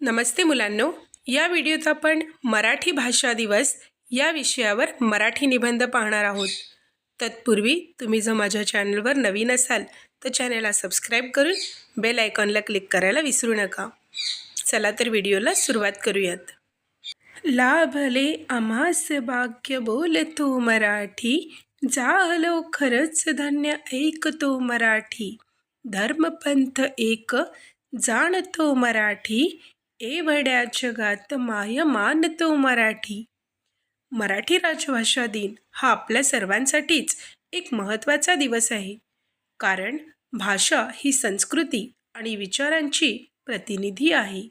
नमस्ते मुलांनो. या व्हिडिओत आपण मराठी भाषा दिवस या विषयावर मराठी निबंध पाहणार आहोत. तत्पूर्वी तुम्ही जर माझ्या चॅनलवर नवीन असाल तर चॅनलला सबस्क्राईब करून बेल आयकॉनला क्लिक करायला विसरू नका. चला तर व्हिडिओला सुरुवात करूयात. लाभले आम्हास भाग्य बोलतो मराठी झालो खरंच धन्य ऐकतो मराठी. धर्मपंथ एक जाणतो मराठी एवढ्या जगात माय मानतो मराठी. मराठी राजभाषा दिन हा आपल्या सर्वांसाठीच एक महत्त्वाचा दिवस आहे. कारण भाषा ही संस्कृती आणि विचारांची प्रतिनिधी आहे.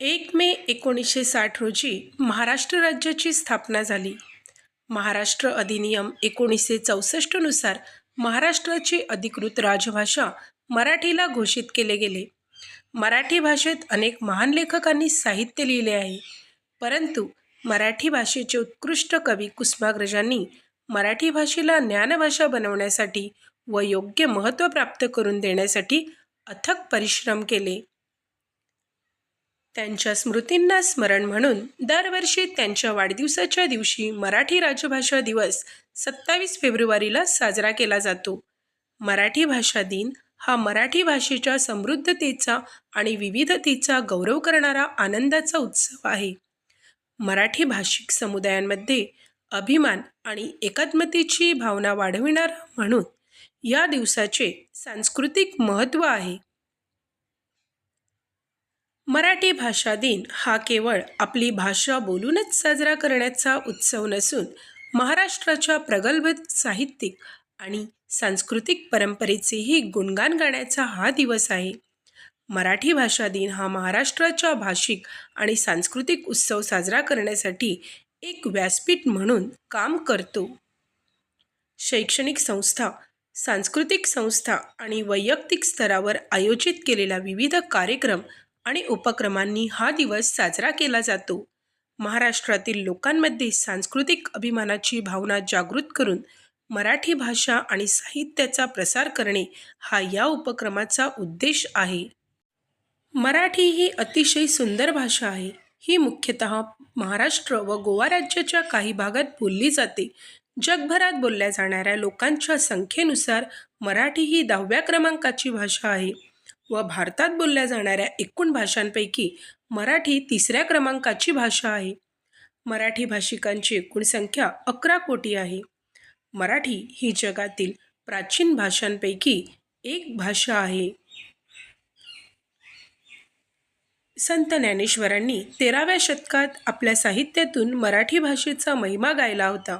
एक मे एकोणीसशे साठ रोजी महाराष्ट्र राज्याची स्थापना झाली. महाराष्ट्र अधिनियम एकोणीसशे चौसष्टनुसार महाराष्ट्राची अधिकृत राजभाषा मराठीला घोषित केले गेले. मराठी भाषेत अनेक महान लेखकांनी साहित्य लिहिले आहे. परंतु मराठी भाषेचे उत्कृष्ट कवी कुसुमाग्रजांनी मराठी भाषेला ज्ञानभाषा बनवण्यासाठी व योग्य महत्त्व प्राप्त करून देण्यासाठी अथक परिश्रम केले. त्यांच्या स्मृतींना स्मरण म्हणून दरवर्षी त्यांच्या वाढदिवसाच्या दिवशी मराठी राजभाषा दिवस सत्तावीस फेब्रुवारीला साजरा केला जातो. मराठी भाषा दिन हा मराठी भाषेच्या समृद्धतेचा आणि विविधतेचा गौरव करणारा आनंदाचा उत्सव आहे. मराठी भाषिक समुदायांमध्ये अभिमान आणि एकात्मतेची भावना वाढविणारा म्हणून या दिवसाचे सांस्कृतिक महत्त्व आहे. मराठी भाषा दिन हा केवळ आपली भाषा बोलूनच साजरा करण्याचा उत्सव नसून महाराष्ट्राच्या प्रगल्भ साहित्यिक आणि सांस्कृतिक परंपरेचेही गुणगान गाण्याचा हा दिवस आहे. मराठी भाषा दिन हा महाराष्ट्राच्या भाषिक आणि सांस्कृतिक उत्सव साजरा करण्यासाठी एक व्यासपीठ म्हणून काम करतो. शैक्षणिक संस्था सांस्कृतिक संस्था आणि वैयक्तिक स्तरावर आयोजित केलेला विविध कार्यक्रम आणि उपक्रमांनी हा दिवस साजरा केला जातो. महाराष्ट्रातील लोकांमध्ये सांस्कृतिक अभिमानाची भावना जागृत करून मराठी भाषा आणि साहित्याचा प्रसार करणे हा या उपक्रमाचा उद्देश आहे. मराठी ही अतिशय सुंदर भाषा आहे. ही मुख्यतः महाराष्ट्र व गोवा राज्याच्या काही भागात बोलली जाते. जगभरात बोलल्या जाणाऱ्या लोकांच्या संख्येनुसार मराठी ही दहाव्या क्रमांकाची भाषा आहे व भारतात बोलल्या जाणाऱ्या एकूण भाषांपैकी मराठी तिसऱ्या क्रमांकाची भाषा आहे. मराठी भाषिकांची एकूण संख्या अकरा कोटी आहे. मराठी ही जगातील प्राचीन भाषांपैकी एक भाषा आहे. संत ज्ञानेश्वरांनी तेराव्या शतकात आपल्या साहित्यातून मराठी भाषेचा महिमा गायला होता.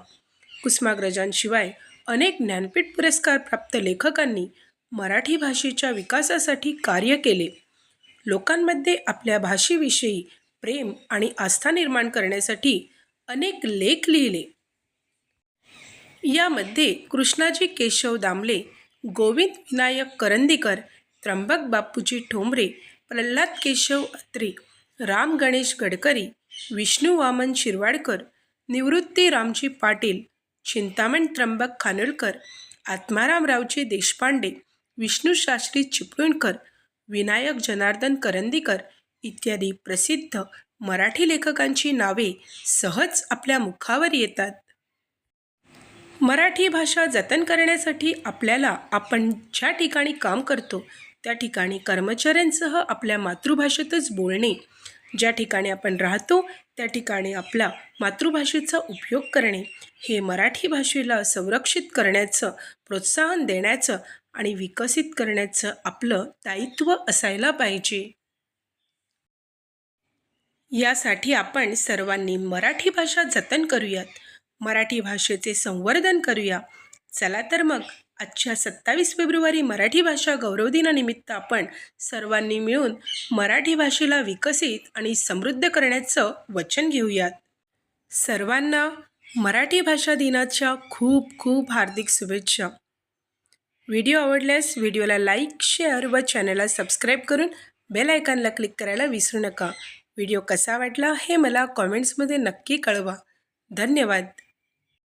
कुसुमाग्रजांशिवाय अनेक ज्ञानपीठ पुरस्कार प्राप्त लेखकांनी मराठी भाषेच्या विकासासाठी कार्य केले. लोकांमध्ये आपल्या भाषेविषयी प्रेम आणि आस्था निर्माण करण्यासाठी अनेक लेख लिहिले. यामध्ये कृष्णाजी केशव दामले गोविंद विनायक करंदीकर त्र्यंबक बापूजी ठोंबरे प्रल्हाद केशव अत्रे राम गणेश गडकरी विष्णू वामन शिरवाडकर निवृत्ती रामजी पाटील चिंतामण त्र्यंबक खानोलकर आत्मारामरावजी देशपांडे विष्णूशास्त्री चिपळूणकर विनायक जनार्दन करंदीकर इत्यादी प्रसिद्ध मराठी लेखकांची नावे सहज आपल्या मुखावर येतात. मराठी भाषा जतन करण्यासाठी आपल्याला आपण ज्या ठिकाणी काम करतो त्या ठिकाणी कर्मचाऱ्यांसह आपल्या मातृभाषेतच बोलणे ज्या ठिकाणी आपण राहतो त्या ठिकाणी आपला मातृभाषेचा उपयोग करणे हे मराठी भाषेला संरक्षित करण्याचं प्रोत्साहन देण्याचं आणि विकसित करण्याचं आपलं दायित्व असायला पाहिजे. यासाठी आपण सर्वांनी मराठी भाषा जतन करूयात. मराठी भाषेचे संवर्धन करूया. चला तर मग आजच्या सत्तावीस फेब्रुवारी मराठी भाषा गौरव दिनानिमित्त आपण सर्वांनी मिळून मराठी भाषेला विकसित आणि समृद्ध करण्याचं वचन घेऊयात. सर्वांना मराठी भाषा दिनाच्या खूप खूप हार्दिक शुभेच्छा. व्हिडिओ आवडल्यास व्हिडिओला लाईक शेअर व चॅनलला सबस्क्राईब करून बेल आयकॉनला क्लिक करायला विसरू नका. व्हिडिओ कसा वाटला हे मला कॉमेंट्समध्ये नक्की कळवा. धन्यवाद.